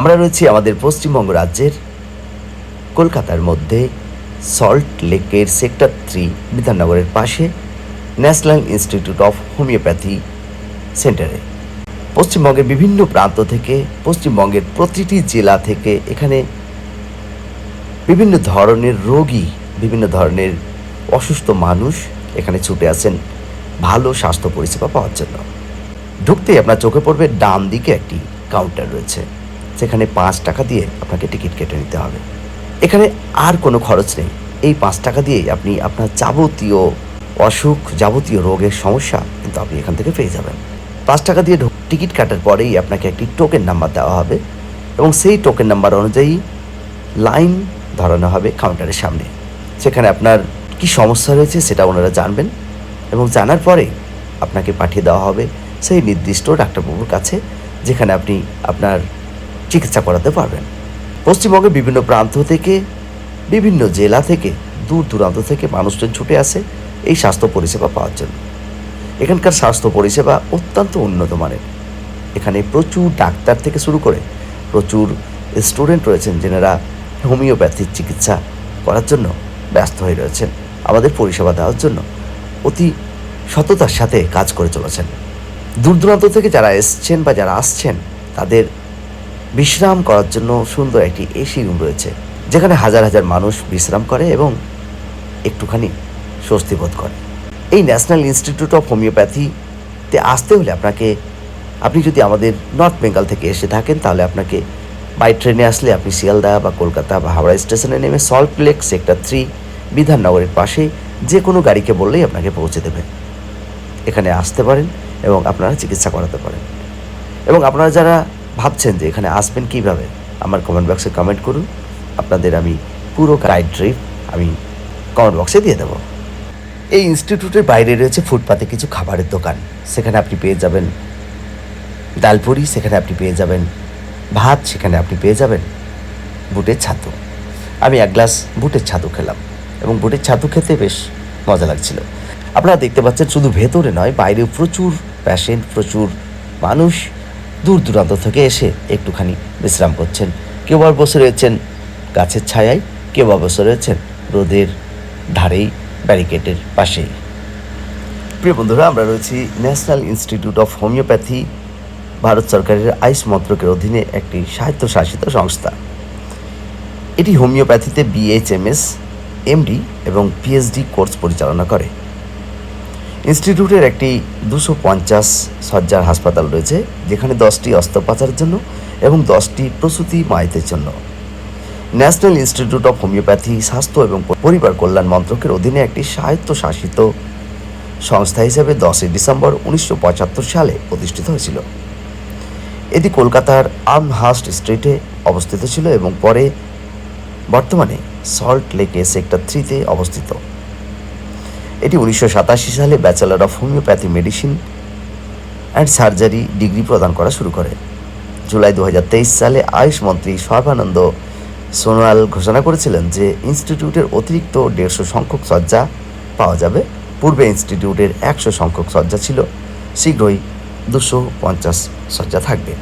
আমরা রয়েছি আমাদের পশ্চিমবঙ্গ রাজ্যের কলকাতার মধ্যে সল্ট লেকের সেক্টর থ্রি বিধাননগরের পাশে ন্যাশনাল ইনস্টিটিউট অফ হোমিওপ্যাথি সেন্টারে। পশ্চিমবঙ্গের বিভিন্ন প্রান্ত থেকে, পশ্চিমবঙ্গের প্রতিটি জেলা থেকে এখানে বিভিন্ন ধরনের রোগী, বিভিন্ন ধরনের অসুস্থ মানুষ এখানে ছুটে আসেন ভালো স্বাস্থ্য পরিষেবা পাওয়ার জন্য। ঢুকতেই আপনার চোখে পড়বে ডান দিকে একটি কাউন্টার রয়েছে। সেখানে পাঁচ টাকা দিয়ে আপনাকে টিকিট কেটে নিতে হবে। এখানে আর কোনো খরচ নেই। এই পাঁচ টাকা দিয়েই আপনি আপনার যাবতীয় অসুখ, যাবতীয় রোগের সমস্যা কিন্তু আপনি এখান থেকে পেয়ে যাবেন। পাঁচ টাকা দিয়ে টিকিট কাটার পরেই আপনাকে একটি টোকেন নাম্বার দেওয়া হবে এবং সেই টোকেন নাম্বার অনুযায়ী লাইন ধরানো হবে কাউন্টারের সামনে। সেখানে আপনার কি সমস্যা রয়েছে সেটা ওনারা জানবেন এবং জানার পরে আপনাকে পাঠিয়ে দেওয়া হবে সেই নির্দিষ্ট ডাক্তারবাবুর কাছে, যেখানে আপনি আপনার চিকিৎসা করাতে পারবেন। পশ্চিমবঙ্গের বিভিন্ন প্রান্ত থেকে, বিভিন্ন জেলা থেকে, দূর দূরান্ত থেকে মানুষজন ছুটে আসে এই স্বাস্থ্য পরিষেবা পাওয়ার জন্য। এখানকার স্বাস্থ্য পরিষেবা অত্যন্ত উন্নত মানের। এখানে প্রচুর ডাক্তার থেকে শুরু করে প্রচুর স্টুডেন্ট রয়েছেন যেনারা হোমিওপ্যাথির চিকিৎসা করার জন্য ব্যস্ত হয়ে রয়েছেন। আমাদের পরিষেবা দেওয়ার জন্য অতি সততার সাথে কাজ করে চলেছেন। দূর দূরান্ত থেকে যারা এসছেন বা যারা আসছেন, তাদের বিশ্রাম করার জন্য সুন্দর একটি এসি রুম রয়েছে, যেখানে হাজার হাজার মানুষ বিশ্রাম করে এবং একটুখানি স্বস্তি বোধ করে। এই ন্যাশনাল ইনস্টিটিউট অফ হোমিওপ্যাথিতে আসতে হলে আপনাকে, আপনি যদি আমাদের নর্থ বেঙ্গল থেকে এসে থাকেন, তাহলে আপনাকে বাই ট্রেনে আসলে আপনি শিয়ালদা বা কলকাতা বা হাওড়া স্টেশনে নেমে সল্ট লেক সেক্টর থ্রি বিধাননগরের পাশে যে কোনো গাড়িকে বললেই আপনাকে পৌঁছে দেবে। এখানে আসতে পারেন এবং আপনারা চিকিৎসা করাতে পারেন। এবং আপনারা যারা ভাবছেন যে এখানে আসবেন কীভাবে? আমার কমেন্ট বক্সে কমেন্ট করুন। আপনাদের আমি পুরো গাইড ট্রিপ আমি কমেন্ট বক্সে দিয়ে দেবো। এই ইনস্টিটিউটের বাইরে রয়েছে ফুটপাতে কিছু খাবারের দোকান। সেখানে আপনি পেয়ে যাবেন ডালপুরি, সেখানে আপনি পেয়ে যাবেন ভাত, সেখানে আপনি পেয়ে যাবেন বুটের ছাতু। আমি এক গ্লাস বুটের ছাতু খেলাম এবং বুটের ছাতু খেতে বেশ মজা লাগছিল। আপনারা দেখতে পাচ্ছেন শুধু ভেতরে নয়, বাইরেও প্রচুর প্যাশেন্ট প্রচুর মানুষ দূর দূরান্ত থেকে এসে একটুখানি বিশ্রাম করছেন। কেউ আবার বসে রয়েছেন গাছের ছায়ায়, কেউ আবার বসে রয়েছেন রোদের ধারেই, ব্যারিকেডের পাশেই। প্রিয় বন্ধুরা, আমরা রয়েছি National Institute of Homoeopathy, Bharat সরকারের আইস মন্ত্রকের অধীনে একটি স্বায়ত্তশাসিত সংস্থা। এটি হোমিওপ্যাথিতে বিএইচএমএস এমডি এবং পিএইচডি কোর্স পরিচালনা করে। ইনস্টিটিউটের একটি দুশো পঞ্চাশ সজ্জার হাসপাতাল রয়েছে, যেখানে দশটি অস্ত্রোপচারের জন্য এবং দশটি প্রসূতি মায়েদের জন্য। ন্যাশনাল ইনস্টিটিউট অফ হোমিওপ্যাথি, স্বাস্থ্য এবং পরিবার কল্যাণ মন্ত্রকের অধীনে একটি স্বায়ত্তশাসিত সংস্থা হিসেবে দশই ডিসেম্বর উনিশশো পঁচাত্তর সালে প্রতিষ্ঠিত হয়েছিল। এটি কলকাতার আমহাস্ট স্ট্রিটে অবস্থিত ছিল এবং পরে বর্তমানে সল্ট লেকে সেক্টর থ্রিতে অবস্থিত। এটি উনিশশো সাতাশি সালে bachelor of homeopathy medicine and surgery degree প্রদান করা শুরু করে। জুলাই দু হাজার তেইশ সালে আয়ুষ মন্ত্রী সর্বানন্দ সোনোয়াল ঘোষণা করেছিলেন যে ইনস্টিটিউটের অতিরিক্ত দেড়শো সংখ্যক শয্যা পাওয়া যাবে। পূর্বে ইনস্টিটিউটের একশো সংখ্যক শয্যা ছিল, শীঘ্রই দুশো পঞ্চাশ শয্যা থাকবে।